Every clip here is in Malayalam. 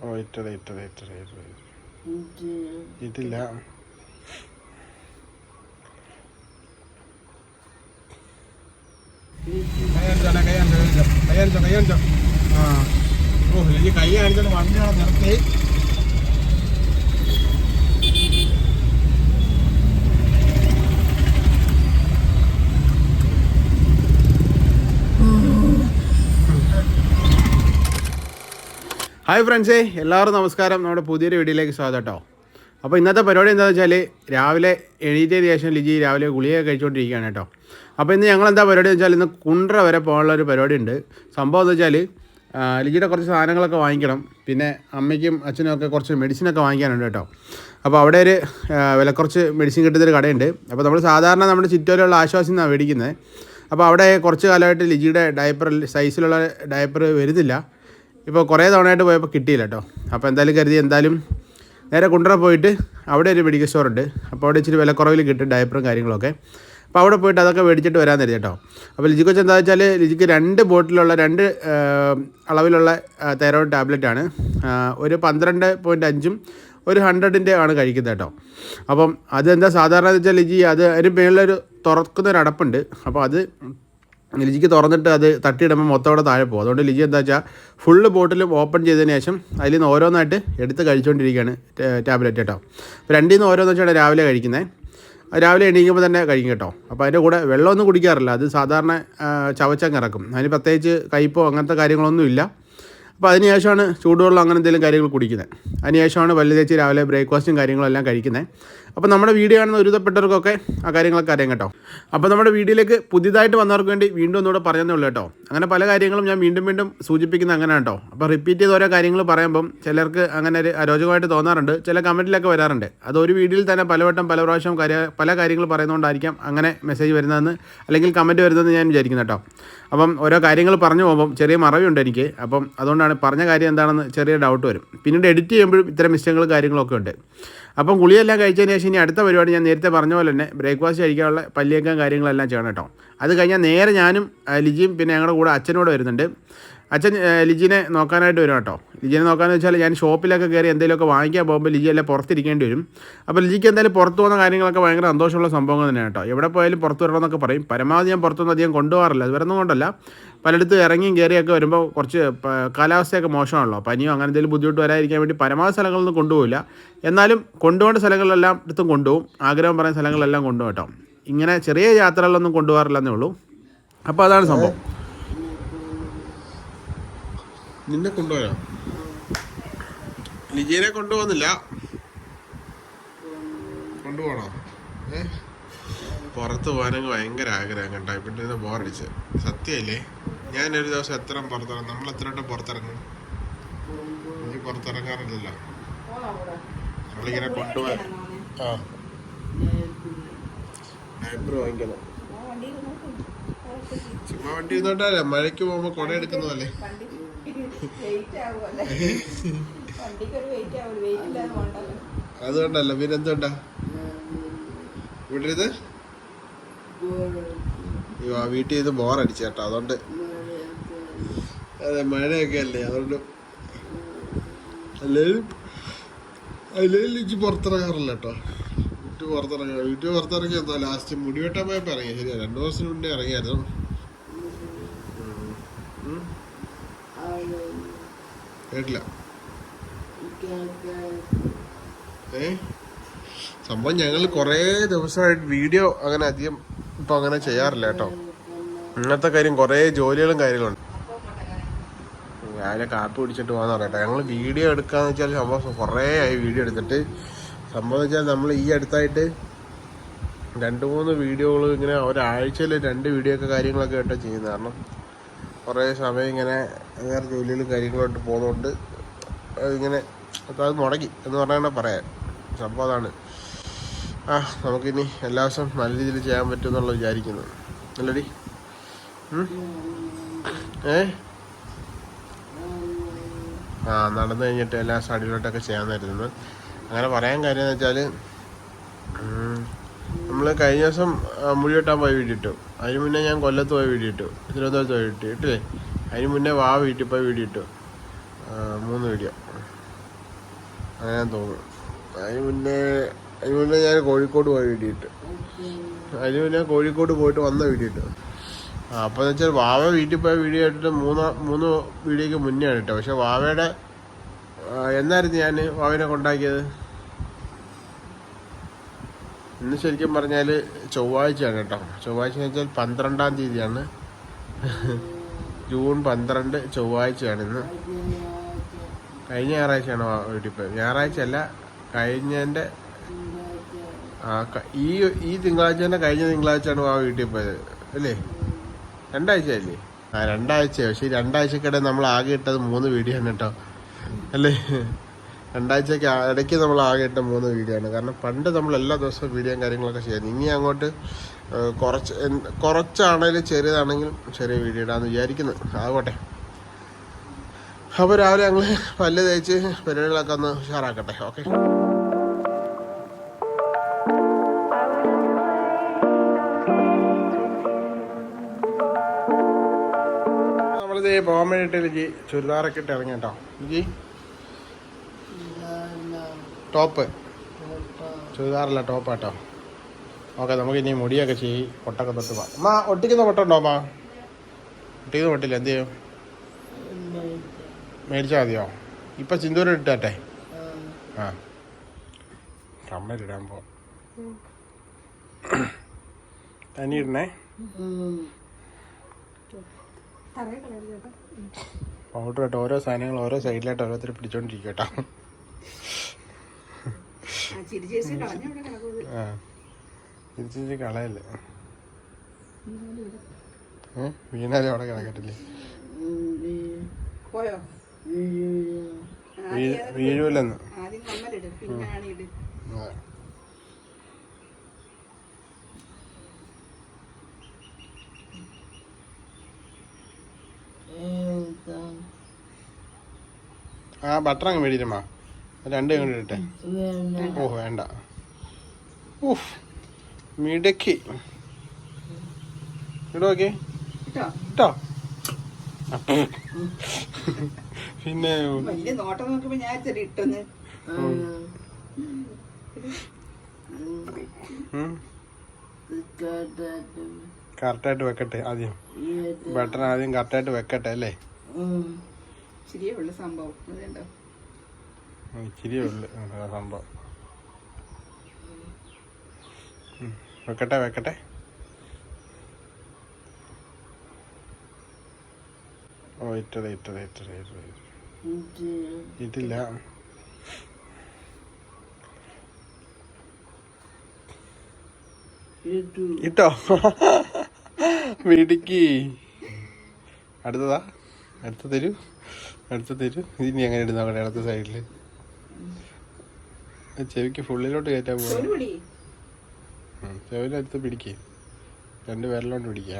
ഓ ഇട്ടട ഇട്ടട ഇട്ടട ഇട്ടട ഇതില്ല. ആ. ഓ ഈ കൈ കാണിച്ചോണ്ട് വണ്ടിയാണ് നിർത്തി. ഹായ് ഫ്രണ്ട്സേ എല്ലാവർക്കും നമസ്കാരം. നമ്മുടെ പുതിയൊരു വീഡിയോയിലേക്ക് സ്വാഗതം കേട്ടോ. അപ്പോൾ ഇന്നത്തെ പരിപാടി എന്താണെന്ന് വെച്ചാൽ രാവിലെ എണീറ്റതിന് ശേഷം ലിജി രാവിലെ ഗുളിക കഴിച്ചുകൊണ്ടിരിക്കുകയാണ് കേട്ടോ. അപ്പോൾ ഇന്ന് ഞങ്ങൾ എന്താ പരിപാടി എന്ന് വെച്ചാൽ ഇന്ന് കുണ്ട്ര വരെ പോകാനുള്ള ഒരു പരിപാടി ഉണ്ട് സംഭവം എന്ന് വെച്ചാൽ ലിജിയുടെ കുറച്ച് സാധനങ്ങളൊക്കെ വാങ്ങിക്കണം. പിന്നെ അമ്മയ്ക്കും അച്ഛനും ഒക്കെ കുറച്ച് മെഡിസിനൊക്കെ വാങ്ങിക്കാനുണ്ട് കേട്ടോ. അപ്പോൾ അവിടെ ഒരു വില വിലക്കുറച്ച് മെഡിസിൻ കിട്ടുന്നൊരു കടയുണ്ട്. അപ്പോൾ നമ്മൾ സാധാരണ നമ്മുടെ ചുറ്റോലുള്ള ആശ്വാസം എന്നാണ് മേടിക്കുന്നത്. അപ്പോൾ അവിടെ കുറച്ച് കാലമായിട്ട് ലിജിയുടെ ഡയപ്പർ സൈസിലുള്ള ഡയപ്പർ വരുന്നില്ല. ഇപ്പോൾ കുറേ തവണയായിട്ട് പോയപ്പോൾ കിട്ടിയില്ല കേട്ടോ. അപ്പോൾ എന്തായാലും കരുതി എന്തായാലും നേരെ കുണ്ടറ പോയിട്ട് അവിടെ ഒരു മെഡിക്കൽ സ്റ്റോർ ഉണ്ട്. അപ്പോൾ അവിടെ ഇച്ചിരി വിലക്കുറവിൽ കിട്ടും ഡയപ്പറും കാര്യങ്ങളൊക്കെ. അപ്പോൾ അവിടെ പോയിട്ട് അതൊക്കെ മേടിച്ചിട്ട് വരാൻ തരുത് കേട്ടോ. അപ്പോൾ ലിജിക്ക് വെച്ചാൽ എന്താ വെച്ചാൽ ലിജിക്ക് രണ്ട് ബോട്ടിലുള്ള രണ്ട് അളവിലുള്ള തൈറോയിഡ് ടാബ്ലറ്റ് ആണ്. ഒരു പന്ത്രണ്ട് പോയിന്റ് അഞ്ചും ഒരു ഹൺഡ്രഡിന്റെ ആണ് കഴിക്കുന്നത് കേട്ടോ. അപ്പം അതെന്താ സാധാരണ എന്ന് വെച്ചാൽ ലിജി അത് അതിന് മേളിലൊരു തുറക്കുന്നൊരു അടപ്പുണ്ട്. അപ്പോൾ അത് ലിജിക്ക് തുറന്നിട്ട് അത് തട്ടിയിടുമ്പോൾ മൊത്തം അവിടെ താഴെ പോകും. അതുകൊണ്ട് ലിജി എന്താ വെച്ചാൽ ഫുള്ള് ബോട്ടിലും ഓപ്പൺ ചെയ്തതിന് ശേഷം അതിൽ നിന്ന് ഓരോന്നായിട്ട് എടുത്ത് കഴിച്ചുകൊണ്ടിരിക്കുകയാണ് ടാബ്ലറ്റ് കേട്ടോ. അപ്പോൾ രണ്ടിൽ നിന്ന് ഓരോന്ന് വെച്ചാണ് രാവിലെ കഴിക്കുന്നത് രാവിലെ എണീക്കുമ്പോൾ തന്നെ കഴിക്കും കേട്ടോ. അപ്പോൾ അതിന്റെ കൂടെ വെള്ളമൊന്നും കുടിക്കാറില്ല. അത് സാധാരണ ചവച്ചങ്ങ് ഇറക്കും. അതിന് പ്രത്യേകിച്ച് കയ്പോ അങ്ങനത്തെ കാര്യങ്ങളൊന്നും ഇല്ല. അപ്പോൾ അതിന് ശേഷമാണ് ചൂടുവെള്ളം അങ്ങനെ എന്തെങ്കിലും കാര്യങ്ങൾ കുടിക്കുന്നത്. അതിന് ശേഷമാണ് പല്ല് തേച്ച് രാവിലെ ബ്രേക്ക്ഫാസ്റ്റും കാര്യങ്ങളും എല്ലാം കഴിക്കുന്നത് അപ്പോൾ നമ്മുടെ വീഡിയോ കാണുന്ന ഒരുതപ്പെട്ടവർക്കൊക്കെ ആ കാര്യങ്ങളൊക്കെ അറിയാം കേട്ടോ. അപ്പോൾ നമ്മുടെ വീഡിയോയിലേക്ക് പുതിയതായിട്ട് വന്നവർക്ക് വേണ്ടി വീണ്ടും ഒന്നുകൂടെ പറഞ്ഞതേ ഉള്ളൂ കേട്ടോ. അങ്ങനെ പല കാര്യങ്ങളും ഞാൻ വീണ്ടും വീണ്ടും സൂചിപ്പിക്കുന്ന അങ്ങനെ കേട്ടോ. അപ്പോൾ റിപ്പീറ്റ് ചെയ്ത് ഓരോ കാര്യങ്ങൾ പറയുമ്പം ചിലർക്ക് അങ്ങനെ ഒരു അരോചകമായിട്ട് തോന്നാറുണ്ട്. ചില കമന്റിലൊക്കെ വരാറുണ്ട്. അത് ഒരു വീഡിയോയിൽ തന്നെ പലവട്ടം പല പ്രാവശ്യം പല കാര്യങ്ങൾ പറയുന്നതുകൊണ്ടായിരിക്കാം അങ്ങനെ മെസ്സേജ് വരുന്നതെന്ന് അല്ലെങ്കിൽ കമന്റ് വരുന്നതെന്ന് ഞാൻ വിചാരിക്കുന്നു കേട്ടോ. അപ്പം ഓരോ കാര്യങ്ങൾ പറഞ്ഞു പോകുമ്പം ചെറിയ മറവിയുണ്ട് എനിക്ക്. അപ്പം അതുകൊണ്ടാണ് പറഞ്ഞ കാര്യം എന്താണെന്ന് ചെറിയ ഡൗട്ട് വരും. പിന്നീട് എഡിറ്റ് ചെയ്യുമ്പോഴും ഇത്തരം മിസ്റ്റേക്കുകളും കാര്യങ്ങളൊക്കെ ഉണ്ട്. അപ്പം ഗുളിയെല്ലാം കഴിച്ചതിന് ശേഷം ഇനി അടുത്ത പരിപാടി ഞാൻ നേരത്തെ പറഞ്ഞ പോലെ തന്നെ ബ്രേക്ക്ഫാസ്റ്റ് കഴിക്കാനുള്ള പല്ലിയേക്കാൻ കാര്യങ്ങളെല്ലാം ചെയ്യണം കേട്ടോ. അത് കഴിഞ്ഞാൽ നേരെ ഞാനും ലിജിയും പിന്നെ ഞങ്ങളുടെ കൂടെ അച്ഛനോട് വരുന്നുണ്ട്. അച്ഛൻ ലിജിനെ നോക്കാനായിട്ട് വരും കേട്ടോ. ലിജിനെ നോക്കാന്ന് വെച്ചാൽ ഞാൻ ഷോപ്പിലൊക്കെ കയറി എന്തെങ്കിലുമൊക്കെ വാങ്ങിക്കാൻ പോകുമ്പോൾ ലിജി എല്ലാം പുറത്തിരിക്കേണ്ടി വരും. അപ്പോൾ ലിജിക്ക് എന്തായാലും പുറത്ത് പോകുന്ന കാര്യങ്ങളൊക്കെ ഭയങ്കര സന്തോഷമുള്ള സംഭവം തന്നെയാണ് കേട്ടോ. എവിടെ പോയാലും പുറത്ത് വരണമെന്നൊക്കെ പറയും. പരമാവധി ഞാൻ പുറത്തുനിന്ന് അധികം കൊണ്ടുപോകാറില്ല. അത് വരുന്നത് കൊണ്ടല്ല. പലയിടത്തും ഇറങ്ങിയും കയറിയൊക്കെ വരുമ്പോൾ കുറച്ച് കാലാവസ്ഥയൊക്കെ മോശമാണല്ലോ. പനിയോ അങ്ങനെ എന്തെങ്കിലും ബുദ്ധിമുട്ട് വരാതിരിക്കാൻ വേണ്ടി പരമാവധി സ്ഥലങ്ങളൊന്നും കൊണ്ടുപോകില്ല. എന്നാലും കൊണ്ടുപോകേണ്ട സ്ഥലങ്ങളിലെല്ലാം അടുത്തും കൊണ്ടുപോകും. ആഗ്രഹം പറയുന്ന സ്ഥലങ്ങളിലെല്ലാം കൊണ്ടുപോകും കേട്ടോ. ഇങ്ങനെ ചെറിയ യാത്രകളിലൊന്നും കൊണ്ടുപോകാറില്ലെന്നേ ഉള്ളൂ. അപ്പോൾ അതാണ് സംഭവം. നിന്നെ കൊണ്ടുപോയോ ലിജീനെ കൊണ്ടുപോകുന്നില്ല. കൊണ്ടുപോകണോ? ഏ? പുറത്ത് പോകാനങ്ങ് ഭയങ്കര ആഗ്രഹം കണ്ട? ഇവിടെ ഇന്ന് ബോറടിച്ച്. സത്യമല്ലേ ഞാനൊരു ദിവസം എത്ര പുറത്തിറങ്ങും? നമ്മൾ എത്ര വട്ടം പുറത്തിറങ്ങും? നീ പുറത്തിറങ്ങാറില്ലല്ലോ. നമ്മളിങ്ങനെ കൊണ്ടുപോകാൻ ആ. വാങ്ങിക്കണം. ചുമ്മാ വണ്ടി ഇരുന്നോട്ടല്ലേ മഴയ്ക്ക് പോകുമ്പോ കൊട എടുക്കുന്നതല്ലേ? അതുകൊണ്ടല്ല പിന്നെ എന്തുകൊണ്ടാ വിടരുത് ആ വീട്ടിൽ ഇത് ബോറടിച്ചു കേട്ടോ അതുകൊണ്ട്. അതെ മഴയൊക്കെ അല്ലേ അതുകൊണ്ട്. അല്ലേലും അല്ലേലും എനിക്ക് പുറത്തിറങ്ങാറില്ല കേട്ടോ. വീട്ടിൽ പുറത്തിറങ്ങാ വീട്ടിൽ പുറത്തിറങ്ങി എന്താ ലാസ്റ്റ് മുടിവെട്ടാൻ പോയപ്പോൾ ഇറങ്ങി ശരിയാ രണ്ടു ദിവസത്തിന് മുന്നേ ഇറങ്ങിയായിരുന്നു. കേട്ടില്ല. ഏ? സംഭവം ഞങ്ങൾ കുറേ ദിവസമായിട്ട് വീഡിയോ അങ്ങനെ അധികം ഇപ്പൊ അങ്ങനെ ചെയ്യാറില്ല കേട്ടോ. ഇങ്ങനത്തെ കാര്യം കുറേ ജോലികളും കാര്യങ്ങളുണ്ട് രാവിലെ കാപ്പി പിടിച്ചിട്ട് പോകാന്ന് പറയട്ടെ ഞങ്ങൾ വീഡിയോ എടുക്കാന്ന് വെച്ചാൽ സംഭവം കുറേ ആയി വീഡിയോ എടുത്തിട്ട്. സംഭവം വെച്ചാൽ നമ്മൾ ഈ അടുത്തായിട്ട് രണ്ട് മൂന്ന് വീഡിയോകൾ ഇങ്ങനെ ഒരാഴ്ചയിൽ രണ്ട് വീഡിയോ ഒക്കെ കാര്യങ്ങളൊക്കെ ആയിട്ടാണ് ചെയ്യുന്നത്. കാരണം കുറേ സമയം ഇങ്ങനെ വേറെ ജോലികളും കാര്യങ്ങളുമായിട്ട് പോകുന്നതുകൊണ്ട് അതിങ്ങനെ അപ്പോൾ അത് മുടങ്ങി എന്ന് പറഞ്ഞാൽ പറയാം. സംഭവം അതാണ്. ആ നമുക്കിനി എല്ലാ ദിവസവും നല്ല രീതിയിൽ ചെയ്യാൻ പറ്റും എന്നുള്ള വിചാരിക്കുന്നത് അല്ലടി. ഏ? ആ നടന്നു കഴിഞ്ഞിട്ട് എല്ലാ ചെയ്യാൻ ചെയ്യാമെന്നായിരുന്നു അങ്ങനെ പറയാൻ കാര്യം എന്ന് വെച്ചാൽ നമ്മൾ കഴിഞ്ഞ ദിവസം മുഴി വെട്ടാൻ പോയി വീഡിയോ അതിന് മുന്നേ ഞാൻ കൊല്ലത്ത് പോയി വീഡിയോ തിരുവനന്തപുരത്ത് പോയി വീട്ടി ഇട്ടില്ലേ അതിന് മുന്നേ വാ വീട്ടിൽ പോയി വീഡിയോ മൂന്ന് വീഡിയോ. അങ്ങനെ തോന്നുന്നു. അതിന് മുന്നേ അതിന് മുന്നേ ഞാൻ കോഴിക്കോട് പോയി വീഡിയോ ഇട്ട്. അതിന് മുന്നേ കോഴിക്കോട് പോയിട്ട് വന്ന വീഡിയോ ഇട്ടു. അപ്പോൾ എന്ന് വെച്ചാൽ വാവ വീട്ടിൽ പോയ വീഡിയോ ഇട്ടിട്ട് മൂന്ന് മൂന്ന് വീഡിയോക്ക് മുന്നേ ആണ് കേട്ടോ പക്ഷെ വാവയുടെ എന്നായിരുന്നു ഞാൻ വാവിനെ കൊണ്ടാക്കിയത്? ഇന്ന് ശരിക്കും പറഞ്ഞാൽ ചൊവ്വാഴ്ചയാണ് കേട്ടോ. ചൊവ്വാഴ്ച എന്ന് വെച്ചാൽ പന്ത്രണ്ടാം തീയതിയാണ്. ജൂൺ പന്ത്രണ്ട് ചൊവ്വാഴ്ചയാണ് ഇന്ന്. കഴിഞ്ഞ ഞായറാഴ്ചയാണ് വാ- വീട്ടിൽ പോയത് ഞായറാഴ്ച അല്ല കഴിഞ്ഞതിന്റെ ആ ഈ ഈ തിങ്കളാഴ്ച തന്നെ കഴിഞ്ഞ തിങ്കളാഴ്ചയാണ് ആ വീട്ടിൽ പോയത് അല്ലേ? രണ്ടാഴ്ച അല്ലേ ആ രണ്ടാഴ്ച പക്ഷേ രണ്ടാഴ്ചക്കിടെ നമ്മൾ ആകെ ഇട്ടത് മൂന്ന് വീഡിയോ ആണ് കേട്ടോ. അല്ലേ? രണ്ടാഴ്ചക്ക് ആ- ഇടയ്ക്ക് നമ്മൾ ആകെ ഇട്ട മൂന്ന് വീഡിയോ ആണ്. കാരണം പണ്ട് നമ്മൾ എല്ലാ ദിവസവും വീഡിയോയും കാര്യങ്ങളൊക്കെ ചെയ്യുന്നു ഇനി അങ്ങോട്ട് കുറച്ച് കുറച്ചാണെങ്കിലും ചെറിയതാണെങ്കിലും ചെറിയ വീഡിയോ ഇടാന്ന് വിചാരിക്കുന്നു. ആകട്ടെ അപ്പോൾ രാവിലെ ഞങ്ങൾ പല്ല് തേച്ച് പരിപാടികളൊക്കെ ഒന്ന് ഉഷാറാക്കട്ടെ. ഓക്കെ. നമ്മളിത് പോകാൻ വേണ്ടിയിട്ട് ലിജി ചുരിദാറൊക്കെ ഇട്ട് ഇറങ്ങി കേട്ടോ ലിജി ടോപ്പ് ചുരിദാറല്ല ടോപ്പ് കേട്ടോ ഓക്കെ നമുക്ക് ഇനി മുടിയൊക്കെ ചെയ്യ് പൊട്ടൊക്കെ തൊട്ട് പോവാം അമ്മ ഒട്ടിക്കുന്ന പൊട്ടുണ്ടോ അമ്മ ഒട്ടിക്കുന്ന പൊട്ടില്ല എന്ത് ചെയ്യും? മേടിച്ചാൽ മതിയോ? ഇപ്പം സിന്ദൂരം ഇട്ടാട്ടെ? ആ. കമ്മലിടാൻ പോ തനി ഇടണേ പൗഡർ ഇട്ട് ഓരോ സാധനങ്ങൾ ഓരോ സൈഡിലായിട്ട് ഓരോരുത്തർ പിടിച്ചോണ്ടിരിക്കും കേട്ടോ ചിരിച്ചേച്ചി കളഞ്ഞവിടെ കിടക്കുന്നത് ആ തിരിച്ചു കളയല്ലേ? ഏ? വീണാലും അവിടെ കിടക്കട്ടില്ലേ പോയോ? വീഴൂലെന്ന്. ആ. ബട്ടർ അങ്ങ് മേടിച്ചമ്മ രണ്ട് കൂടി ഇട്ടെ. ഓ വേണ്ട. ഊഫ് മിടക്കി. ഇടോക്കെ ഇട്ടോ? പിന്നെ വലിയ നോട്ടം നോക്കുമ്പോ ഞാൻ ചെറിയ ഇട്ടെന്ന്. കറക്റ്റായിട്ട് വെക്കട്ടെ ആദ്യം. ബട്ടൺ ആദ്യം കറക്റ്റായിട്ട് വെക്കട്ടെ അല്ലേ? ശരിയുള്ള സംഭവം. അതുണ്ടോ ഉം, ഇച്ചിരി ഉള്ളു സംഭവം. വെക്കട്ടെ വെക്കട്ടെ. ഓ ഇട്ടത് ഇട്ടത് ഇട്ടത് ഇട്ടത് ഇട്ടില്ല. ഇട്ടോ? വീടിക്ക് അടുത്തതാ? അടുത്ത തരൂ? അടുത്ത തരൂ? ഇനി അങ്ങനെ ഇടുന്ന അവിടെ അടുത്ത സൈഡിൽ? ചെവിക്ക് ഫുള്ളിലോട്ട് കയറ്റാൻ പോവാ. ചെവിന്റെ അടുത്ത് പിടിക്ക്. രണ്ട് പേരിലോട്ട് പിടിക്ക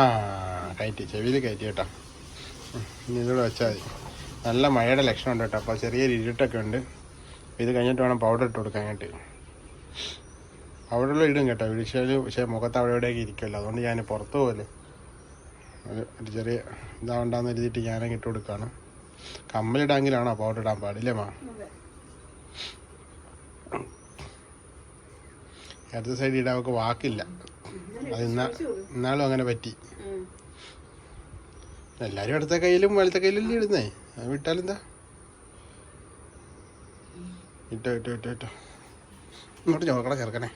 ആ. കയറ്റി. ചെവിയിൽ കയറ്റി കേട്ടോ. ഇനി ഇതൂടെ വെച്ചാൽ മതി. നല്ല മഴയുടെ ലക്ഷണം ഉണ്ട് കേട്ടോ. അപ്പോൾ ചെറിയൊരു ഇരുട്ടൊക്കെ ഉണ്ട്. ഇത് കഴിഞ്ഞിട്ട് വേണം പൗഡർ ഇട്ട് കൊടുക്കാനായിട്ട് പൗഡറിൽ ഇടും കേട്ടോ. വിളിച്ചാൽ പക്ഷേ മുഖത്ത് അവിടെ എവിടെയൊക്കെ ഇരിക്കുമല്ലോ അതുകൊണ്ട് ഞാൻ പുറത്ത് പോലെ ഒരു ചെറിയ ഇതാവണ്ടെന്ന് എഴുതിയിട്ട് ഞാനങ്ങ് ഇട്ട് കൊടുക്കുകയാണ് കമ്മലിടാങ്കിലാണോ പൗഡർ ഇടാൻ പാടില്ലേ മാ. അടുത്ത സൈഡ് ഇടാൻ അവൾക്ക് വാക്കില്ല. അത് ഇന്നാ ഇന്നാളും അങ്ങനെ പറ്റി. എല്ലാവരും അടുത്ത കയ്യിലും വലത്തെ കയ്യിലല്ലേ ഇടുന്നേ? അത് വിട്ടാലെന്താ ഇട്ടോ ഇട്ടോ ഇട്ടോ ഇട്ടോ. ഇങ്ങോട്ട് ചോക്കട ചേർക്കണേ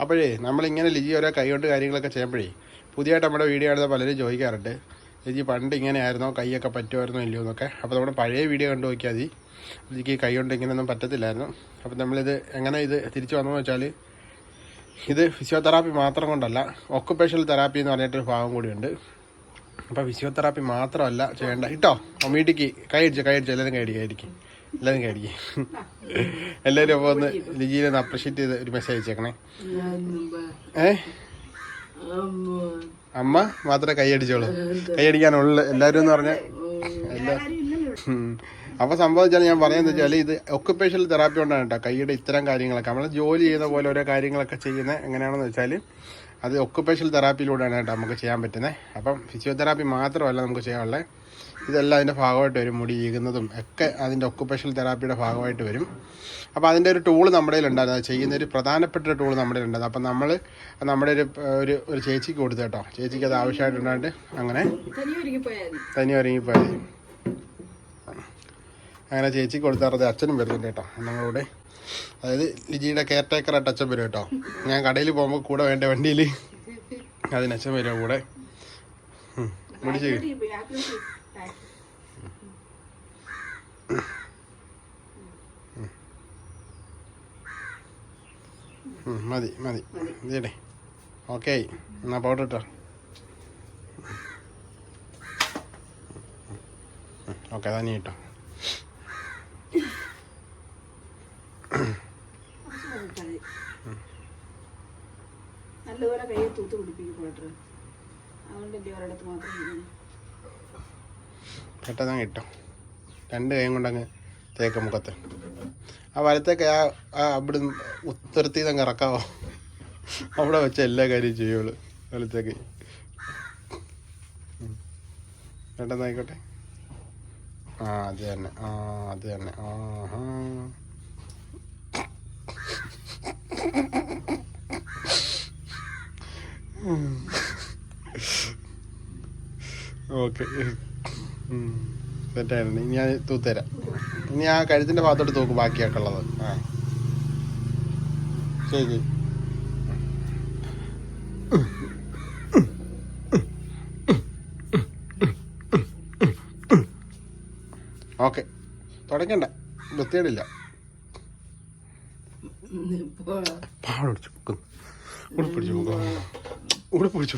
അപ്പോഴേ നമ്മളിങ്ങനെ ലിജി ഓരോ കൈകൊണ്ട് കാര്യങ്ങളൊക്കെ ചെയ്യുമ്പോഴേ പുതിയതായിട്ട് നമ്മുടെ വീഡിയോ കാണുന്ന പലരും ചോദിക്കാറുണ്ട് ലിജി പണ്ട് ഇങ്ങനെ ആയിരുന്നോ കൈയൊക്കെ പറ്റുമായിരുന്നോ ഇല്ലയോ? എന്നൊക്കെ. അപ്പോൾ നമ്മുടെ പഴയ വീഡിയോ കണ്ടു നോക്കിയാൽ മതി. ലിജിക്ക് കൈ കൊണ്ട് ഇങ്ങനെയൊന്നും പറ്റത്തില്ലായിരുന്നു. അപ്പോൾ നമ്മളിത് എങ്ങനെ ഇത് തിരിച്ചു വന്നതെന്ന് വെച്ചാൽ ഇത് ഫിസിയോതെറാപ്പി മാത്രം കൊണ്ടല്ല ഒക്കുപേഷണൽ തെറാപ്പി എന്ന് പറഞ്ഞിട്ടൊരു ഭാഗം കൂടിയുണ്ട്. അപ്പോൾ ഫിസിയോതെറാപ്പി മാത്രമല്ല ചെയ്യേണ്ട. ഇട്ടോ അമ്മീട്ടിക്ക് കൈ അടിച്ച് കൈ അടിച്ച് എല്ലാവരും കൈ അടിക്കുക കൈ അടിക്കും. എല്ലാവരും കടിക്കും എല്ലാവരും അപ്പോൾ ഒന്ന് ലിജിനെ ഒന്ന് അപ്രിഷ്യേറ്റ് ചെയ്ത് ഒരു മെസ്സേജ് അയച്ചേക്കണേ. ഏ? അമ്മ. മാത്രമേ കൈ അടിച്ചോളൂ. കൈ അടിക്കാനുള്ള. എല്ലാവരും എന്ന് പറഞ്ഞാൽ എല്ലാ ആരും ഇല്ലല്ലോ ഇവിടെ. ഉം. അപ്പൊ സംഭവം വെച്ചാൽ ഞാൻ പറയുന്നത് വെച്ചാൽ ഇത് ഒക്കുപേഷണൽ തെറാപ്പി കൊണ്ടാണ് കേട്ടോ. കൈയുടെ ഇത്തരം കാര്യങ്ങളൊക്കെ. നമ്മൾ ജോലി ചെയ്യുന്ന പോലെ ഓരോ കാര്യങ്ങളൊക്കെ ചെയ്യുന്നത് എങ്ങനെയാണെന്ന് വെച്ചാൽ അത് ഒക്കുപേഷണൽ തെറാപ്പിയിലൂടെയാണ് കേട്ടോ നമുക്ക് ചെയ്യാൻ പറ്റുന്നത് അപ്പം ഫിസിയോതെറാപ്പി മാത്രമല്ല നമുക്ക് ചെയ്യാനുള്ളത് ഇതെല്ലാം അതിന്റെ ഭാഗമായിട്ട് വരും മുടി ഈകുന്നതും ഒക്കെ അതിന്റെ ഒക്കുപേഷണൽ തെറാപ്പിയുടെ ഭാഗമായിട്ട് വരും. അപ്പോൾ അതിന്റെ ഒരു ടൂൾ നമ്മുടെ ഉണ്ടായിരുന്നു അത് ചെയ്യുന്ന ഒരു പ്രധാനപ്പെട്ട ഒരു ടൂൾ നമ്മുടെ കയ്യിലുണ്ടായിരുന്നു. അപ്പോൾ നമ്മൾ നമ്മുടെ ഒരു ഒരു ഒരു ചേച്ചിക്ക് കൊടുത്തു കേട്ടോ. ചേച്ചിക്ക് അത് ആവശ്യമായിട്ടുണ്ടായിട്ട് അങ്ങനെ തനി ഒരുങ്ങിപ്പോയാൽ അങ്ങനെ ചേച്ചിക്ക് കൊടുത്താറത് അച്ഛനും വരുന്നുണ്ട് കേട്ടോ. ഞങ്ങളുടെ അതായത് ലിജിയുടെ കെയർ ടേക്കറായിട്ട് അച്ഛൻ വരും കേട്ടോ. ഞാൻ കടയിൽ പോകുമ്പോൾ കൂടെ വേണ്ട വണ്ടിയിൽ. അതിന് അച്ഛൻ വരും കൂടെ. ഉം. പിടിച്ച് ആക്രിലോട്ട് പോയി, ആക്രിലോട്ട് പോയി. ആ. ഉം, മതി മതി. ഇതേ ഓക്കെ എന്നാ പൗഡർ ഇട്ടോ ഓക്കെ മതി. തൂത്ത് പിടിപ്പിക്കും പൗഡർ ഒരിടത്ത് മാത്രം. പെട്ടെന്ന് കിട്ടും രണ്ട് കൈയും കൊണ്ടങ്ങ് തേക്ക് മുഖത്ത് ആ വലത്തേക്ക് ആ അവിടെ ഉത്തരത്തിൽ നിന്ന് ഇറക്കാവോ? അവിടെ വെച്ച എല്ലാ കാര്യവും ചെയ്യുള്ളൂ വലത്തേക്ക്. ഉം. ആ അത് തന്നെ. ആ അത് തന്നെ. ആ ഹാ. ഓക്കെ. സെറ്റായിരുന്നു ഇനി ഞാൻ തൂത്തരാം ഇനി ആ കഴുത്തിന്റെ ഭാഗത്തോട്ട് തൂക്ക് ബാക്കിയാക്കുള്ളത് ആ. ശരി. ഓക്കെ. തുടക്കണ്ട വൃത്തിയേടില്ല പാടൊടിച്ച് പോക്ക് ഉടുപ്പിടിച്ച് പോക്കും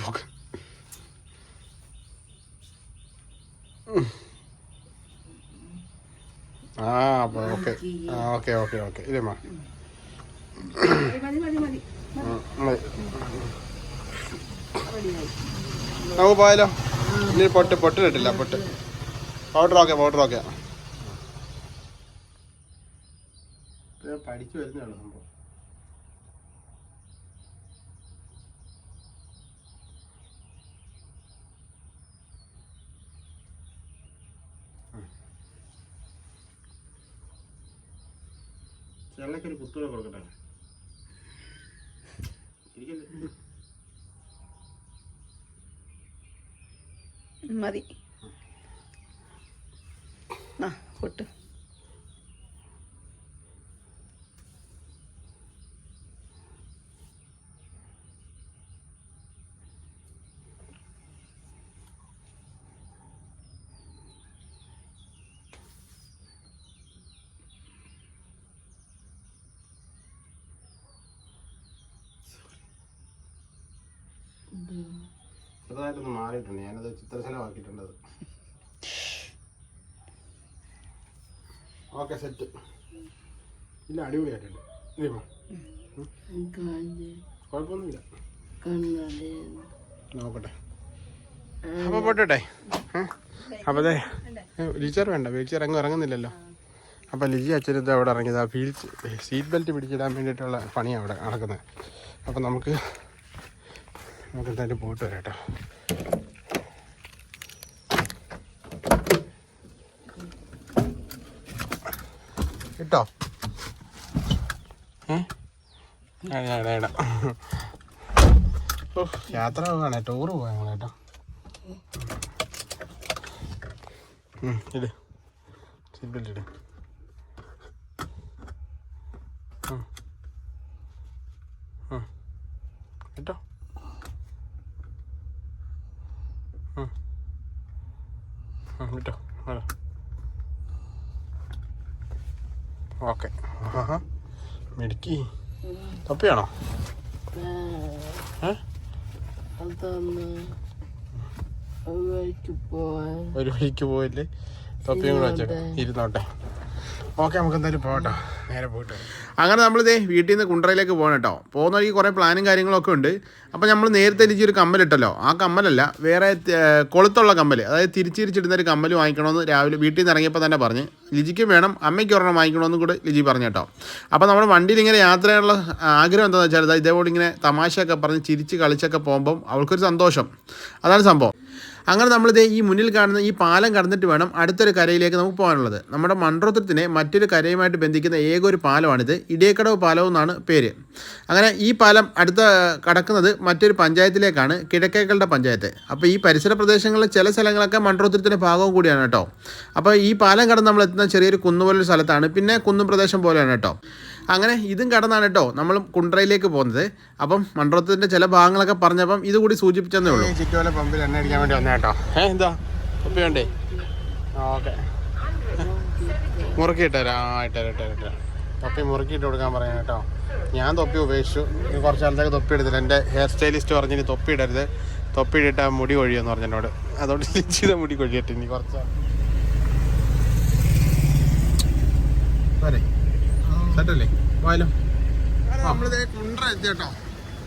പോക്ക് ആ അപ്പോൾ ഓക്കെ ആ ഓക്കെ ഓക്കെ ഓക്കെ ഇതേമാ നമുക്ക് പോയാലോ ഇനി പൊട്ട് പൊട്ടിലിട്ടില്ല പൊട്ട് പൗഡർ ഓക്കെ പൗഡർ ഓക്കെ പഠിച്ചു വരുന്നതാണ് സംഭവം. ചെള്ളക്കൊരു കുത്തൂടെ കൊടുക്കട്ടെ? മതി. ആ പൊട്ട്. മാറിയിട്ടുണ്ട്. ഞാനത് ചിത്രശലമാക്കിയിട്ടുണ്ട് അത് ഓക്കെ സെറ്റ് ഇല്ല അടിപൊളിയായിട്ടുണ്ട്. കുഴപ്പമൊന്നുമില്ല. നോക്കട്ടെ. അപ്പോൾ പോട്ടെ അപ്പോൾ അതെ ചെയർ വേണ്ട. വീൽ ചെയർ അങ്ങ് ഇറങ്ങുന്നില്ലല്ലോ അപ്പോൾ ലിജി അച്ഛനത് അവിടെ ഇറങ്ങിയത്. ആ വീൽ സീറ്റ് ബെൽറ്റ് പിടിച്ചിടാൻ വേണ്ടിയിട്ടുള്ള പണിയാണ് അവിടെ നടക്കുന്നത്. അപ്പോൾ നമുക്ക് നമുക്ക് എന്തായാലും പോയിട്ട് വരാം കിട്ടോ ഏ എടാ, എടാ, എടാ. ഓ, യാത്ര പോവാണേ ടൂറ് പോവാ കേട്ടോ. ഉം, ഇട് സീറ്റ് ബെൽറ്റ് ഇട്. കേട്ടോ? കേട്ടോ? ഓക്കെ. മിടുക്കി. തൊപ്പിയാണോ? ഒരു വഴിക്ക് പോയില്ലേ? തൊപ്പിയും കൂടെ വെച്ചേക്കാം. ഇരുന്നോട്ടെ. ഓക്കെ നമുക്ക് എന്തായാലും പോകട്ടോ നേരെ നമ്മൾ അങ്ങനെ നമ്മളിതേ വീട്ടിൽ നിന്ന് കുണ്ടറയിലേക്ക് പോകണം കേട്ടോ. പോകുന്ന വഴിക്ക് കുറേ പ്ലാനും കാര്യങ്ങളൊക്കെ ഉണ്ട്. അപ്പോൾ നമ്മൾ നേരത്തെ എനിക്ക് ഒരു കമ്മലിട്ടല്ലോ. ആ കമ്മലല്ല വേറെ കൊളുത്തുള്ള കമ്മൽ അതായത് തിരിച്ചിരിച്ചിടുന്ന ഒരു കമ്മൽ വാങ്ങിക്കണമെന്ന് രാവിലെ വീട്ടിൽ നിന്ന് ഇറങ്ങിയപ്പോൾ തന്നെ പറഞ്ഞ്. ലിജിക്കും വേണം അമ്മയ്ക്ക് ഒരെണ്ണം വാങ്ങിക്കണമെന്നും കൂടെ ലിജി പറഞ്ഞു കേട്ടോ. അപ്പോൾ നമ്മുടെ വണ്ടിയിൽ ഇങ്ങനെ യാത്ര ചെയ്യാനുള്ള ആഗ്രഹം എന്താണെന്ന് വെച്ചാൽ ഇതേപോലെ ഇങ്ങനെ തമാശയൊക്കെ പറഞ്ഞ് ചിരിച്ച് കളിച്ചൊക്കെ പോകുമ്പം അവൾക്കൊരു സന്തോഷം. അതാണ് സംഭവം. അങ്ങനെ നമ്മളിത് ഈ മുന്നിൽ കാണുന്ന ഈ പാലം കടന്നിട്ട് വേണം അടുത്തൊരു കരയിലേക്ക് നമുക്ക് പോകാനുള്ളത്. നമ്മുടെ മൺട്രോത്രത്തിനെ മറ്റൊരു കരയുമായിട്ട് ബന്ധിക്കുന്ന ഏക ഒരു പാലമാണിത്. ഇടിയക്കടവ് പാലം എന്നാണ് പേര്. അങ്ങനെ ഈ പാലം അടുത്ത കടക്കുന്നത് മറ്റൊരു പഞ്ചായത്തിലേക്കാണ് കിഴക്കേക്കളുടെ പഞ്ചായത്ത്. അപ്പോൾ ഈ പരിസര പ്രദേശങ്ങളിലെ ചില സ്ഥലങ്ങളൊക്കെ മൺട്രോത്രത്തിന്റെ ഭാഗവും കൂടിയാണ് കേട്ടോ. അപ്പോൾ ഈ പാലം കടന്ന് നമ്മൾ എത്തുന്ന ചെറിയൊരു കുന്നുപോലൊരു സ്ഥലത്താണ്. പിന്നെ കുന്നും പ്രദേശം പോലെയാണ് കേട്ടോ. അങ്ങനെ ഇതും കടന്നാണ് കേട്ടോ. നമ്മൾ കുണ്ട്രയിലേക്ക് പോകുന്നത്. അപ്പം മണ്ഡലത്തിന്റെ ചില ഭാഗങ്ങളൊക്കെ പറഞ്ഞപ്പം ഇത് കൂടി സൂചിപ്പിച്ചെന്നേ ഉള്ളൂ. ചുറ്റുപോലെ പമ്പിൽ എണ്ണ അടിക്കാൻ വേണ്ടി വന്നേ കേട്ടോ. ഏ എന്താ? തൊപ്പി വേണ്ടേ? ഓക്കെ. മുറുക്കി ഇട്ടുതരാം ആ ഇട്ടുതരാം ഇട്ടുതരാം ഇട്ടുതരാം തൊപ്പി മുറുക്കിയിട്ട് കൊടുക്കാൻ പറയാം കേട്ടോ. ഞാൻ തൊപ്പി ഉപേക്ഷിച്ചു ഇനി കുറച്ച് നാളത്തേക്ക് തൊപ്പി എടുത്തില്ല. എന്റെ ഹെയർ സ്റ്റൈലിസ്റ്റ് പറഞ്ഞ് ഇനി തൊപ്പി ഇടരുത്. തൊപ്പി ഇട്ടിട്ട് ആ മുടി കൊഴിയെന്ന് പറഞ്ഞു എന്നോട് അതുകൊണ്ട് ലിച്ചിത മുടി കൊഴിയട്ടെ ഇനി കുറച്ച് വരെ. സെറ്റല്ലേ പോയാലോ നമ്മളിതേ കുണ്ട്ര എത്തിയട്ടോ.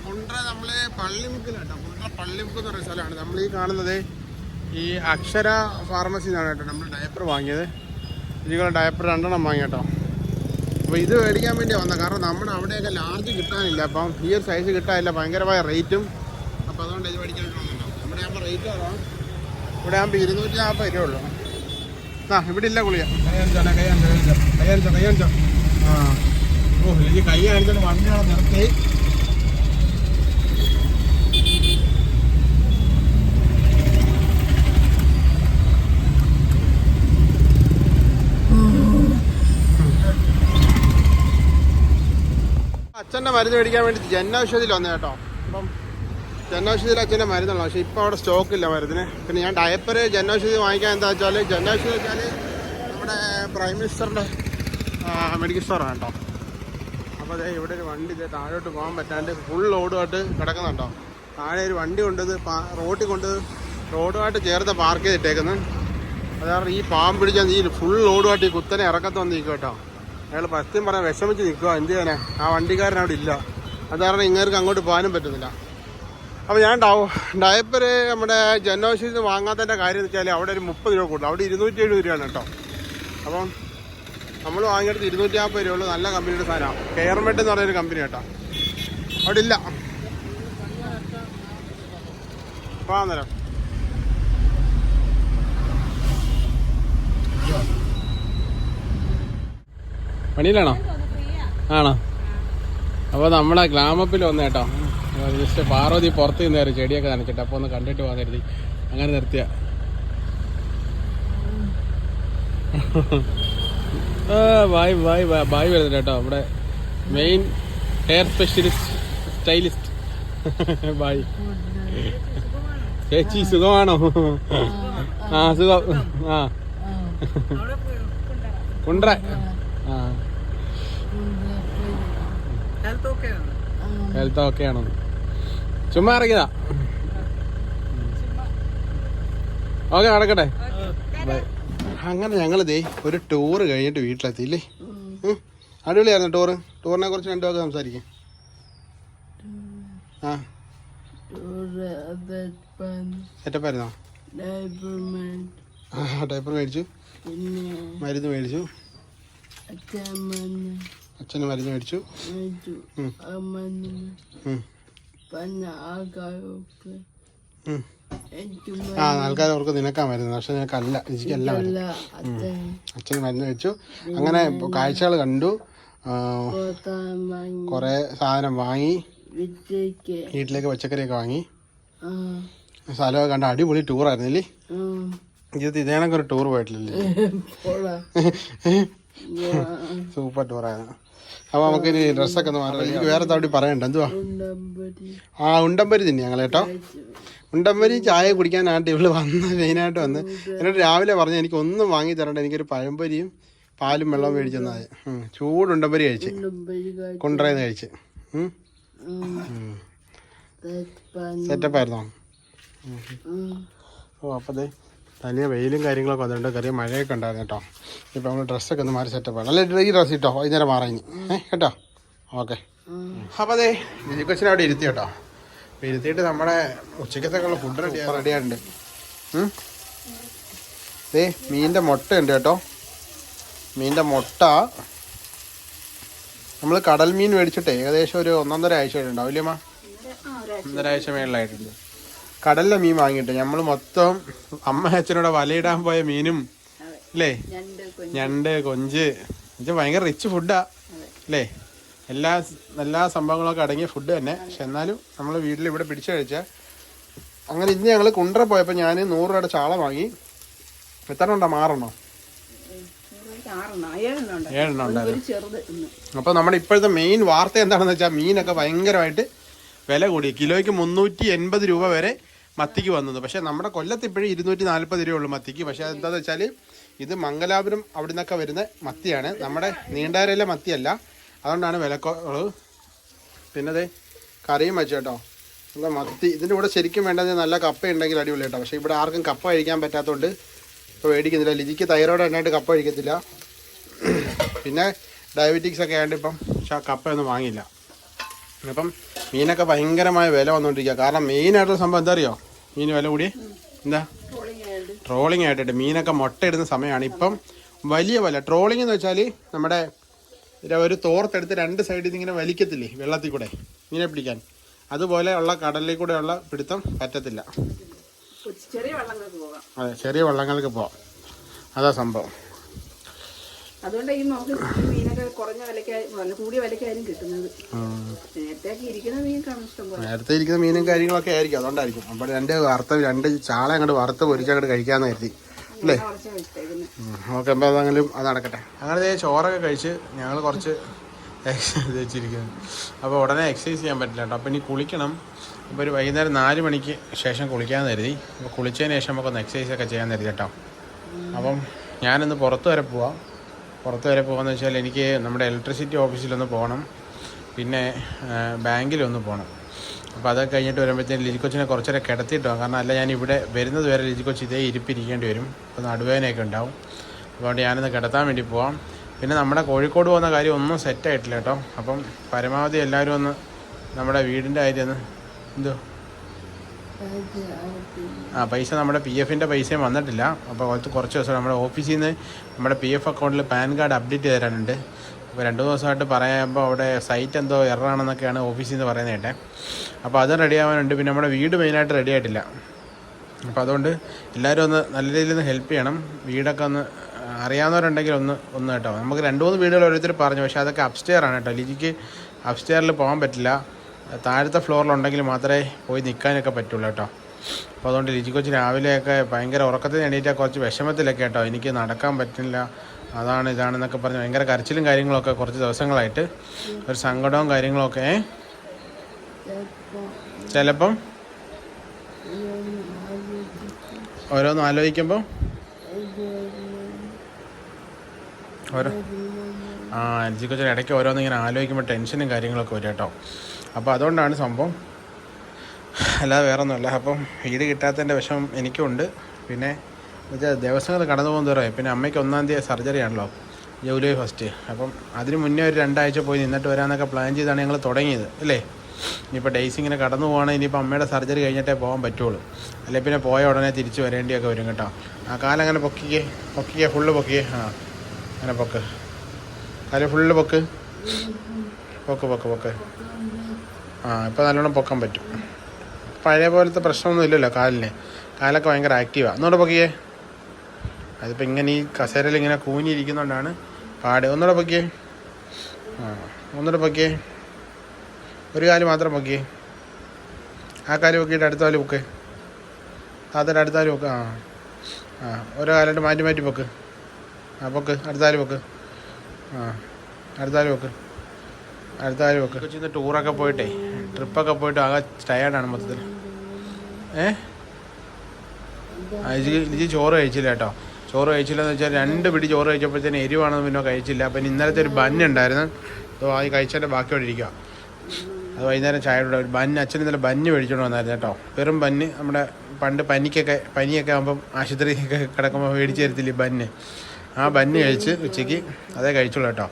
കുണ്ട്ര നമ്മൾ പള്ളിമുക്കിലാട്ടോ. കുണ്ട്ര പള്ളിമുക്ക് എന്ന് പറയുന്ന സ്ഥലമാണ്. നമ്മൾ ഈ കാണുന്നത് ഈ അക്ഷര ഫാർമസി എന്നാണ് കേട്ടോ നമ്മൾ ഡയപ്പർ വാങ്ങിയത്. ഇതികളെ ഡയപ്പർ രണ്ടെണ്ണം വാങ്ങി കേട്ടോ അപ്പോൾ ഇത് മേടിക്കാൻ വേണ്ടി വന്നത് കാരണം നമ്മുടെ അവിടെയൊക്കെ ലാർജ് കിട്ടാനില്ല. അപ്പം ഈ ഒരു സൈസ് കിട്ടാനില്ല. ഭയങ്കരമായ റേറ്റും അപ്പോൾ അതുകൊണ്ട് ഇത് മേടിക്കാൻ വേണ്ടി ഇവിടെ ആകുമ്പോൾ റേറ്റ് കുറവാണ് ഇവിടെ ആകുമ്പോൾ ഇരുന്നൂറ്റി നാൽപ്പത് രൂപ ഉള്ളൂ. ആ ഇവിടെ ഇല്ല ഗുളിക. കൈ കാണിച്ചോ കൈ കാണിച്ചോ അച്ഛന്റെ മരുന്ന് മേടിക്കാൻ വേണ്ടി ജനൌഷധിയിൽ വന്നു കേട്ടോ. അപ്പം ജനൌഷധിയിൽ അച്ഛന്റെ മരുന്നുള്ള പക്ഷേ ഇപ്പോൾ അവിടെ സ്റ്റോക്ക് ഇല്ല മരുന്നിന്. പിന്നെ ഞാൻ ഡയപ്പർ ജനൌഷധി വാങ്ങിക്കാൻ എന്താ വെച്ചാൽ ജനൌഷധി വെച്ചാൽ നമ്മുടെ പ്രൈം മിനിസ്റ്ററിന്റെ മെഡിക്കൽ സ്റ്റോറാണ് കേട്ടോ. അപ്പോൾ അതെ ഇവിടെ ഒരു വണ്ടി ഇതേ താഴോട്ട് പോകാൻ പറ്റാണ്ട് ഫുൾ ലോഡുമായിട്ട് കിടക്കുന്നുണ്ടോ? താഴെ ഒരു വണ്ടി കൊണ്ടത് റോട്ടിൽ കൊണ്ട് റോഡുമായിട്ട് ചേർത്ത് പാർക്ക് ചെയ്തിട്ടേക്കുന്നത് അതാണ് ഈ പാമ്പ് പിടിച്ചാൽ നീ ഫുൾ ലോഡുമായിട്ട് ഈ കുത്തനെ ഇറക്കത്ത് വന്ന് നിൽക്കും കേട്ടോ. അയാൾ പത്യം പറയാൻ വിഷമിച്ച് നിൽക്കുക എന്ത് ചെയ്യാനേ? ആ വണ്ടിക്കാരൻ അവിടെ ഇല്ല. അത് ഇങ്ങേർക്ക് അങ്ങോട്ട് പോകാനും പറ്റുന്നില്ല. അപ്പോൾ ഞാൻ ഡൗ ഡയപ്പർ നമ്മുടെ ജനൌഷധി വാങ്ങാത്തതിന്റെ കാര്യം എന്ന് വെച്ചാൽ അവിടെ ഒരു മുപ്പത് രൂപ കൂടുതൽ അവിടെ ഇരുന്നൂറ്റി എഴുപത് രൂപയാണ് കേട്ടോ. അപ്പം നമ്മൾ വാങ്ങിയെടുത്ത് ഇരുന്നൂറ്റി നാൽപ്പത് രൂപ നല്ല കമ്പനിയുടെ സാധനമാണ് കെയർമെറ്റ് എന്ന് പറയുന്ന കമ്പനി കേട്ടോ. അവിടെ ഇല്ല പോകാൻ നേരം പണിയിലാണോ? ആണോ? അപ്പോൾ നമ്മളെ ഗ്രാമപ്പിൽ വന്നു കേട്ടോ. ജസ്റ്റ് പാർവതി പുറത്ത് നിന്നായിരുന്നു ചെടിയൊക്കെ നനച്ചിട്ട് അപ്പോൾ ഒന്ന് കണ്ടിട്ട് പോകാൻ അങ്ങനെ നിർത്തിയ. ബായ് ബായ് ബായ് വരുന്നുണ്ട് കേട്ടോ. നമ്മുടെ main hair specialist stylist Bai ചേച്ചി സുഖമാണോ? ആ സുഖം. ആ. കുണ്ട്ര ആ. ഹെൽത്ത് ഓക്കെ ആണോ? ചുമ്മാ ഇറങ്ങിയതാ. ഓക്കെ നടക്കട്ടെ. ബൈ അങ്ങനെ ഞങ്ങളിതേ ഒരു ടൂറ് കഴിഞ്ഞിട്ട് വീട്ടിലെത്തിയില്ലേ. അടിപൊളിയായിരുന്നു ടൂറ് ടൂറിനെ കുറിച്ച് രണ്ടു വാക്ക് സംസാരിക്കും. ആ. സെറ്റപ്പായിരുന്നോ? ആ ഡയപ്പർ മേടിച്ചു. മരുന്ന് മേടിച്ചു. അച്ഛന് മരുന്ന് മേടിച്ചു. പിന്നെ ഉം. ആ ആൾക്കാർ അവർക്ക് നിനക്കാ മരുന്ന്. പക്ഷെ നിനക്കല്ല എനിക്കല്ല മരുന്ന്. അച്ഛൻ അച്ഛന് മരുന്ന് വെച്ചു അങ്ങനെ കാഴ്ചകൾ കണ്ടു. കൊറേ സാധനം വാങ്ങി. വീട്ടിലേക്ക് പച്ചക്കറിയൊക്കെ വാങ്ങി. സ്ഥലമൊക്കെ കണ്ട അടിപൊളി ടൂറായിരുന്നില്ലേ ഇത് ഇതേണൊക്കെ ഒരു ടൂർ പോയിട്ടില്ലേ സൂപ്പർ ടൂറായിരുന്നു അപ്പൊ നമുക്ക് ഇനി ഡ്രസ്സൊക്കെ ഒന്ന് മാറില്ല എനിക്ക് വേറെ തവണ പറയണ്ട? എന്തുവാ? ആ ഉണ്ടമ്പരി തന്നെ ഞങ്ങൾ കേട്ടോ. ഉണ്ടമ്പരി ചായ കുടിക്കാനായിട്ട് ഇവൾ വന്ന് മെയിനായിട്ട് വന്ന്. എന്നോട് രാവിലെ പറഞ്ഞ് എനിക്ക് ഒന്നും വാങ്ങി തരണ്ട എനിക്കൊരു പഴംപൊരിയും പാലും വെള്ളവും മേടിച്ചെന്നാൽ ചൂട് ഉണ്ടമ്പരി കഴിച്ച്. കൊണ്ടുവരുന്ന കഴിച്ച്. സെറ്റപ്പായിരുന്നോ സെറ്റപ്പ് ഓ അപ്പതേ തനിയെ വെയിലും കാര്യങ്ങളൊക്കെ വന്നിട്ടുണ്ട്. ചെറിയ മഴയൊക്കെ ഉണ്ടായിരുന്നു കേട്ടോ. ഇപ്പം നമ്മൾ ഡ്രസ്സൊക്കെ ഒന്ന് മാറി സെറ്റപ്പ് ആണ്. അല്ല ഈ ഡ്രസ്സ് ഇട്ടോ? വൈകുന്നേരം മാറി കേട്ടോ? ഓക്കെ. അപ്പോൾ അതെ ജിജി കൊച്ചിനെ അവിടെ ഇരുത്തി കേട്ടോ. ഇരുത്തിയിട്ട് നമ്മുടെ ഉച്ചക്കത്തേക്കുള്ള ഫുഡ് റെഡി റെഡി ഏ മീനിന്റെ മുട്ട ഉണ്ട് കേട്ടോ. മീനിന്റെ മുട്ട. നമ്മൾ കടൽ മീൻ മേടിച്ചിട്ട് ഏകദേശം ഒരു ഒന്നൊന്നര ആഴ്ച ഉണ്ടാവും ഇല്ലേ അമ്മ? ഒന്നര ആഴ്ച മേളിലായിട്ടുണ്ട്. കടലിലെ മീൻ വാങ്ങിയിട്ട് നമ്മൾ മൊത്തം അമ്മ അച്ഛനോട് വലയിടാൻ പോയ മീനും അല്ലേ ഞണ്ട് കൊഞ്ച്. ഭയങ്കര റിച്ച് ഫുഡാ അല്ലേ എല്ലാ എല്ലാ സംഭവങ്ങളൊക്കെ അടങ്ങിയ ഫുഡ് തന്നെ. പക്ഷെ എന്നാലും നമ്മൾ വീട്ടിൽ ഇവിടെ പിടിച്ചു കഴിച്ചാൽ അങ്ങനെ ഇന്ന് ഞങ്ങൾ കുണ്ടറ പോയപ്പോൾ ഞാൻ നൂറ് രൂപയുടെ ചാള വാങ്ങി. എത്ര ഉണ്ടോ മാറണോ ഏഴെണ്ണം ഉണ്ട് ഏഴെണ്ണം ഉണ്ടായിരുന്നു. അപ്പോൾ നമ്മുടെ ഇപ്പോഴത്തെ മെയിൻ വാർത്ത എന്താണെന്ന് വെച്ചാൽ മീനൊക്കെ ഭയങ്കരമായിട്ട് വില കൂടി. കിലോയ്ക്ക് മുന്നൂറ്റി എൺപത് രൂപ വരെ മത്തിക്ക് വന്നത്. പക്ഷേ നമ്മുടെ കൊല്ലത്ത് ഇപ്പോഴും ഇരുന്നൂറ്റി നാൽപ്പത് രൂപ ഉള്ളൂ മത്തിക്ക്. പക്ഷേ എന്താണെന്ന് വെച്ചാൽ ഇത് മംഗലാപുരം അവിടെ നിന്നൊക്കെ വരുന്ന മത്തിയാണ്. നമ്മുടെ നീണ്ടാരയിലെ മത്തിയല്ല. അതുകൊണ്ടാണ് വിലക്കുറവ്. പിന്നെ അതെ കറിയും വെച്ചു കേട്ടോ. നല്ല മത്തി? ഇതിന്റെ കൂടെ ശരിക്കും വേണ്ടത് നല്ല കപ്പ ഉണ്ടെങ്കിൽ അടിപൊളി കേട്ടോ. പക്ഷേ ഇവിടെ ആർക്കും കപ്പ കഴിക്കാൻ പറ്റാത്തതുകൊണ്ട് ഇപ്പോൾ മേടിക്കുന്നില്ല. ലിജിക്ക് തൈറോയ്ഡ് ഉണ്ടായിട്ട് കപ്പ കഴിക്കത്തില്ല. പിന്നെ ഡയബറ്റിക്സ് ഒക്കെ ആയതുകൊണ്ട് ഇപ്പം പക്ഷേ ആ കപ്പയൊന്നും വാങ്ങിയില്ല. അപ്പം മീനൊക്കെ ഭയങ്കരമായ വില വന്നുകൊണ്ടിരിക്കുക കാരണം മെയിനായിട്ടുള്ള സംഭവം എന്താ അറിയോ? മീൻ വില കൂടി എന്താ? ട്രോളിങ് ആയിട്ട്. ട്രോളിങ് ആയിട്ടിട്ട് മീനൊക്കെ മുട്ടയിടുന്ന സമയമാണ്. ഇപ്പം വലിയ വില. ട്രോളിംഗ് എന്ന് വെച്ചാൽ നമ്മുടെ ഒരു തോർത്തെടുത്ത് രണ്ട് സൈഡിൽ നിന്ന് ഇങ്ങനെ വലിക്കത്തില്ലേ വെള്ളത്തിൽ കൂടെ? മീനെ പിടിക്കാൻ. അതുപോലെ ഉള്ള കടലിൽ ഉള്ള പിടുത്തം പറ്റത്തില്ല. അതെ ചെറിയ വള്ളങ്ങൾക്ക് പോവാം. അതാ സംഭവം. അതുകൊണ്ട് ഈ നമുക്ക് മീനൊക്കെ കുറഞ്ഞ വിലക്കായി കൂടിയ വിലക്കായാലും കിട്ടുന്നത്. നേരത്തേക്ക് ഇരിക്കുന്ന മീൻ നേരത്തെ ഇരിക്കുന്ന മീനും കാര്യങ്ങളൊക്കെ ആയിരിക്കും. അതുകൊണ്ടായിരിക്കും. അപ്പോൾ രണ്ട് വറുത്ത രണ്ട് ചാള അങ്ങോട്ട് വറുത്ത് പൊരിച്ചങ്ങോട്ട് കഴിക്കാമെന്ന് കരുതി. അല്ലേ? ഓക്കെ അപ്പോൾ അതെങ്കിലും അത് നടക്കട്ടെ. അങ്ങനെ ചോറൊക്കെ കഴിച്ച് ഞങ്ങൾ കുറച്ച് എക്സസൈസ് വെച്ചിരിക്കുന്നു. അപ്പോൾ ഉടനെ എക്സസൈസ് ചെയ്യാൻ പറ്റില്ല കേട്ടോ. അപ്പോൾ ഇനി കുളിക്കണം. അപ്പോൾ ഒരു വൈകുന്നേരം നാല് മണിക്ക് ശേഷം കുളിക്കാൻ കരുതി. അപ്പോൾ കുളിച്ചതിന് ശേഷം നമുക്കൊന്ന് എക്സസൈസ് ഒക്കെ ചെയ്യാൻ കരുതി കേട്ടോ. അപ്പം ഞാനിന്ന് പുറത്ത് വരെ പോവാം. പുറത്ത് വരെ പോകാമെന്ന് വെച്ചാൽ എനിക്ക് നമ്മുടെ ഇലക്ട്രിസിറ്റി ഓഫീസിലൊന്ന് പോകണം പിന്നെ ബാങ്കിലൊന്ന് പോകണം അപ്പോൾ അതൊക്കെ കഴിഞ്ഞിട്ട് വരുമ്പോഴത്തേക്കും ലിജി കൊച്ചിനെ കുറച്ചേരെ കിടത്തിയിട്ട് കാരണം അല്ല ഞാൻ ഇവിടെ വരുന്നത് വരെ ലിജി കൊച്ചി ഇതേ ഇരിപ്പിരിക്കേണ്ടി വരും. അപ്പോൾ നടുവേദനയൊക്കെ ഉണ്ടാവും. അതുകൊണ്ട് ഞാനൊന്ന് കിടത്താൻ വേണ്ടി പോവാം. പിന്നെ നമ്മുടെ കോഴിക്കോട് പോകുന്ന കാര്യം ഒന്നും സെറ്റായിട്ടില്ല കേട്ടോ. അപ്പം പരമാവധി എല്ലാവരും ഒന്ന് നമ്മുടെ വീടിന്റെ കാര്യം ഒന്ന് എന്തോ? ആ പൈസ നമ്മുടെ പി എഫിന്റെ പൈസയും വന്നിട്ടില്ല. അപ്പോൾ കുറച്ച് ദിവസം നമ്മുടെ ഓഫീസിൽ നിന്ന് നമ്മുടെ പി എഫ് അക്കൗണ്ടിൽ പാൻ കാർഡ് അപ്ഡേറ്റ് ചെയ്ത് തരാനുണ്ട്. അപ്പോൾ രണ്ട് ദിവസമായിട്ട് പറയുമ്പോൾ അവിടെ സൈറ്റ് എന്തോ എററാണെന്നൊക്കെയാണ് ഓഫീസിൽ നിന്ന് പറയുന്നത് കേട്ടെ. അപ്പോൾ അത് റെഡി ആവാനുണ്ട്. പിന്നെ നമ്മുടെ വീട് മെയിനായിട്ട് റെഡി ആയിട്ടില്ല. അപ്പോൾ അതുകൊണ്ട് എല്ലാവരും ഒന്ന് നല്ല രീതിയിൽ ഒന്ന് ഹെൽപ്പ് ചെയ്യണം. വീടൊക്കെ ഒന്ന് അറിയാവുന്നവരുണ്ടെങ്കിൽ ഒന്ന് ഒന്ന് കേട്ടോ. നമുക്ക് രണ്ട് മൂന്ന് വീടുകൾ ഓരോരുത്തർ പറഞ്ഞു. പക്ഷേ അതൊക്കെ അപ്സ്റ്റെയർ ആണ് കേട്ടോ. ലിജിക്ക് അപ്സ്റ്റെയറിൽ പോകാൻ പറ്റില്ല. താഴത്തെ ഫ്ലോറിലുണ്ടെങ്കിൽ മാത്രമേ പോയി നിൽക്കാനൊക്കെ പറ്റുള്ളൂ കേട്ടോ. അപ്പോൾ അതുകൊണ്ട് ലിജി കൊച്ച് രാവിലെയൊക്കെ ഭയങ്കര ഉറക്കത്തിൽ എണീറ്റാൽ കുറച്ച് വിഷമത്തിലൊക്കെ കേട്ടോ. എനിക്ക് നടക്കാൻ പറ്റില്ല അതാണ് ഇതാണെന്നൊക്കെ പറഞ്ഞ് ഭയങ്കര കരച്ചിലും കാര്യങ്ങളൊക്കെ കുറച്ച് ദിവസങ്ങളായിട്ട്. ഒരു സങ്കടവും കാര്യങ്ങളൊക്കെ ചിലപ്പം ഓരോന്ന് ആലോചിക്കുമ്പോൾ ഓരോ ആ എനിക്ക് കൊച്ചിന് ഇടയ്ക്ക് ഓരോന്ന് ഇങ്ങനെ ആലോചിക്കുമ്പോൾ ടെൻഷനും കാര്യങ്ങളൊക്കെ വരും കേട്ടോ. അപ്പോൾ അതുകൊണ്ടാണ് സംഭവം. അല്ലാതെ വേറെ ഒന്നുമല്ല അപ്പം വീട് കിട്ടാത്തതിന്റെ വിഷമം എനിക്കുണ്ട്. പിന്നെ എന്നുവെച്ചാൽ ദിവസങ്ങൾ കടന്നു പോകുന്ന ദൂരമായി പിന്നെ അമ്മയ്ക്ക് ഒന്നാം തീയതി സർജറി ആണല്ലോ. July first. അപ്പം അതിന് മുന്നേ ഒരു രണ്ടാഴ്ച പോയി നിന്നിട്ട് വരാമെന്നൊക്കെ പ്ലാൻ ചെയ്താണ് ഞങ്ങൾ തുടങ്ങിയത് അല്ലേ? ഇനിയിപ്പോൾ ഡേയ്സ് ഇങ്ങനെ കടന്നു പോകണമെങ്കിൽ ഇനിയിപ്പോൾ അമ്മയുടെ സർജറി കഴിഞ്ഞിട്ടേ പോകാൻ പറ്റുള്ളൂ. അല്ലെ പിന്നെ പോയ ഉടനെ തിരിച്ച് വരേണ്ടിയൊക്കെ വരും കേട്ടോ. ആ കാലം അങ്ങനെ പൊക്കിക്കേ പൊക്കിക്കേ ഫുള്ള് പൊക്കിയേ ആ അങ്ങനെ പൊക്ക്. കാൽ ഫുള്ള് പൊക്ക്. പൊക്ക് പൊക്ക് പൊക്ക്. ആ ഇപ്പോൾ നല്ലോണം പൊക്കാൻ പറ്റും. പഴയ പോലത്തെ പ്രശ്നമൊന്നും ഇല്ലല്ലോ കാലിന്. കാലൊക്കെ ഭയങ്കര ആക്റ്റീവാണ് എന്നോട് പൊക്കിയേ അതിപ്പോൾ ഇങ്ങനെ ഈ കസേരയിൽ ഇങ്ങനെ കൂഞ്ഞിരിക്കുന്നതുകൊണ്ടാണ് പാട്. ഒന്നുകൂടെ പൊക്കിയേ. ആ ഒന്നുകൂടെ പൊക്കിയേ. ഒരു കാൽ മാത്രം പൊക്കിയേ. ആ കാൽ പൊക്കിയിട്ട് അടുത്ത കാൽ പൊക്ക്. അടുത്താലും അടുത്ത കാൽ പൊക്ക്. ആ ആ ഓരോ കാലായിട്ട് മാറ്റി മാറ്റി പൊക്ക്. ആ പൊക്ക്. അടുത്ത കാൽ പൊക്ക്. ആ അടുത്ത കാൽ പൊക്ക്. അടുത്ത കാര്യം വെക്ക് കൊച്ചിന്ന് ടൂറൊക്കെ പോയിട്ടേ. ട്രിപ്പൊക്കെ പോയിട്ട് ആകെ ടയേർഡാണ് മൊത്തത്തിൽ ഏ? ഇജി ചോറ് കഴിച്ചില്ല കേട്ടോ. ചോറ് കഴിച്ചില്ലെന്ന് വെച്ചാൽ രണ്ട് പിടി ചോറ് കഴിച്ചപ്പോഴത്തേന് എരിവാണെന്ന് പിന്നെ കഴിച്ചില്ല. അപ്പം ഇന്നലത്തെ ഒരു ബന്ന് ഉണ്ടായിരുന്നു. അപ്പോൾ അത് കഴിച്ചതിന്റെ ബാക്കി അവിടെ ഇരിക്കുക അത് വൈകുന്നേരം ചായയുടെ ഒരു ബന്ന് അച്ഛൻ ഇന്നലെ ബന്ന് മേടിച്ചോണ്ട് വന്നായിരുന്നു കേട്ടോ. വെറും ബന്ന്. നമ്മുടെ പണ്ട് പനിക്കൊക്കെ പനിയൊക്കെ ആകുമ്പം ആശുപത്രിയൊക്കെ കിടക്കുമ്പോൾ മേടിച്ച് തരത്തില്ലേ ബന്ന്? ആ ബന്ന് കഴിച്ച് ഉച്ചയ്ക്ക് അതേ കഴിച്ചുള്ളൂ കേട്ടോ.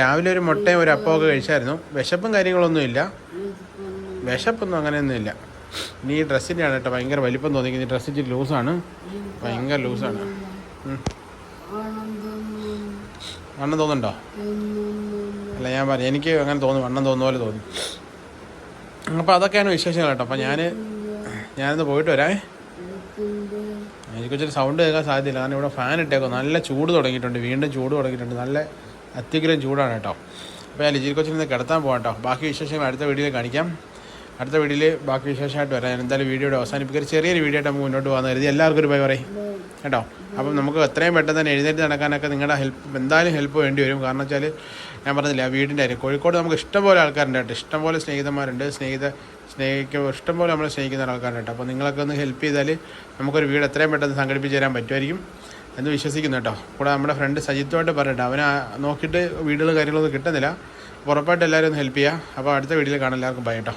രാവിലെ ഒരു മുട്ടയും ഒരു അപ്പമൊക്കെ കഴിച്ചായിരുന്നു. വിശപ്പും കാര്യങ്ങളൊന്നുമില്ല വിശപ്പൊന്നും അങ്ങനെയൊന്നുമില്ല ഇനി ഈ ഡ്രസ്സിന്റെ ആണ് കേട്ടോ. ഭയങ്കര വലിപ്പം തോന്നിക്കുന്നത് ഈ ലൂസാണ് ഭയങ്കര ലൂസാണ്. വണ്ണം തോന്നുന്നുണ്ടോ? അല്ല ഞാൻ പറഞ്ഞു എനിക്ക് അങ്ങനെ തോന്നും വണ്ണം തോന്നുന്ന പോലെ തോന്നി. അപ്പോൾ അതൊക്കെയാണ് വിശേഷങ്ങൾ കേട്ടോ. അപ്പോൾ ഞാൻ ഞാനിന്ന് പോയിട്ട് വരാമേ എനിക്ക് സൗണ്ട് കേൾക്കാൻ സാധ്യതയില്ല. കാരണം ഇവിടെ ഫാൻ ഇട്ടേക്കോ നല്ല ചൂട് തുടങ്ങിയിട്ടുണ്ട്. വീണ്ടും ചൂട് തുടങ്ങിയിട്ടുണ്ട്. നല്ല അത്യഗ്രഹം ചൂടാണ് കേട്ടോ. അപ്പോൾ ഞാൻ ലിജിൽ കൊച്ചിൽ നിന്ന് കിടത്താൻ പോകാം കേട്ടോ. ബാക്കി വിശേഷങ്ങൾ അടുത്ത വീഡിയോയിൽ കാണിക്കാം. അടുത്ത വീഡിയോയിൽ ബാക്കി വിശേഷമായിട്ട് വരാം. ഞാൻ എന്തായാലും വീഡിയോയുടെ അവസാനിപ്പിക്കുക ചെറിയൊരു വീഡിയോ ആയിട്ട് നമുക്ക് മുന്നോട്ട് പോകാൻ കരുതി. എല്ലാവർക്കും ഒരു ബൈ പറയും. കേട്ടോ? അപ്പം നമുക്ക് എത്രയും പെട്ടെന്ന് തന്നെ എഴുന്നേറ്റ് നടക്കാനൊക്കെ നിങ്ങളുടെ ഹെൽപ്പ് എന്തായാലും ഹെൽപ്പ് വേണ്ടി വരും. കാരണം വെച്ചാൽ ഞാൻ പറഞ്ഞില്ല വീടിന്റെ ആയിരിക്കും കോഴിക്കോട് നമുക്ക് ഇഷ്ടംപോലെ ആൾക്കാരുണ്ട് കേട്ടോ. ഇഷ്ടംപോലെ സ്നേഹിതന്മാരുണ്ട്. സ്നേഹിത സ്നേഹിക്കുക ഇഷ്ടംപോലെ നമ്മളെ സ്നേഹിക്കുന്ന ആൾക്കാരുണ്ട് അപ്പോൾ നിങ്ങളൊക്കെ ഒന്ന് ഹെൽപ്പ് ചെയ്താൽ നമുക്കൊരു വീട് എത്രയും പെട്ടെന്ന് സംഘടിപ്പിച്ച് തരാൻ പറ്റുമായിരിക്കും എന്ന് വിശ്വസിക്കുന്നു കേട്ടോ. കൂടെ നമ്മുടെ ഫ്രണ്ട് സജിത്തുമായിട്ട് പറഞ്ഞിട്ട് അവനെ നോക്കിയിട്ട് വീടുകളും കാര്യങ്ങളൊന്നും കിട്ടുന്നില്ല. ഉറപ്പായിട്ട് എല്ലാവരും ഒന്ന് ഹെൽപ്പ് ചെയ്യുക. അപ്പോൾ അടുത്ത വീഡിയോയിൽ കാണാൻ എല്ലാവർക്കും ബൈ കേട്ടോ.